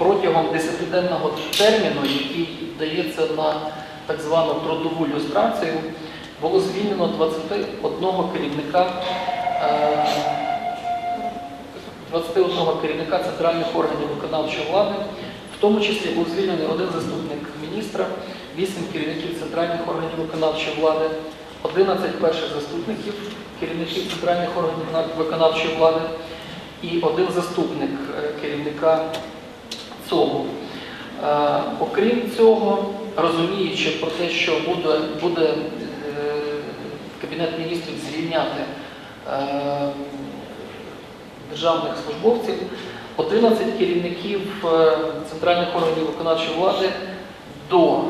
протягом 10-денного терміну, який дається на так звану трудову люстрацію, було звільнено 21 керівника. е, 21 керівника центральних органів виконавчої влади, в тому числі був звільнений один заступник міністра, 8 керівників центральних органів виконавчої влади, 11 перших заступників керівників центральних органів виконавчої влади і один заступник е, керівника ЦОГу. Е, Окрім цього, розуміючи про те, що буде, буде е, Кабінет міністрів звільняти е, державних службовців, 11 керівників центральних органів виконавчої влади до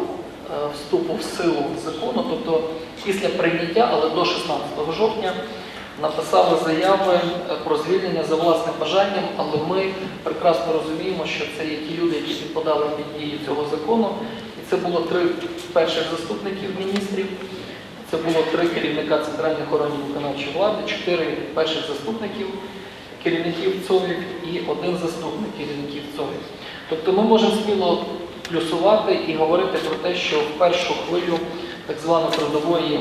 вступу в силу закону, тобто після прийняття, але до 16 жовтня, написали заяви е, про звільнення за власним бажанням, але ми прекрасно розуміємо, що це є ті люди, які підпадали під дії цього закону. І це було три перших заступників міністрів, це було три керівника центральних органів виконавчої влади, чотири перших заступників керівників ЦОВів і один заступник керівників ЦОВів. Тобто ми можемо сміло плюсувати і говорити про те, що в першу хвилю так званої трудової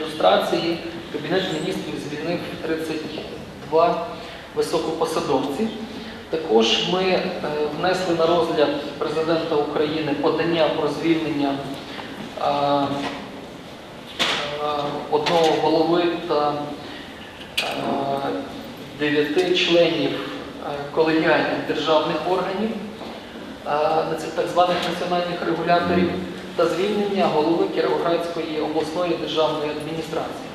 люстрації Кабінет міністрів звільнив 32 високопосадовці. Також ми е, внесли на розгляд президента України подання про звільнення е, е, одного голови та дев'яти членів колегіальних державних органів, так званих національних регуляторів та звільнення голови Кіровоградської обласної державної адміністрації.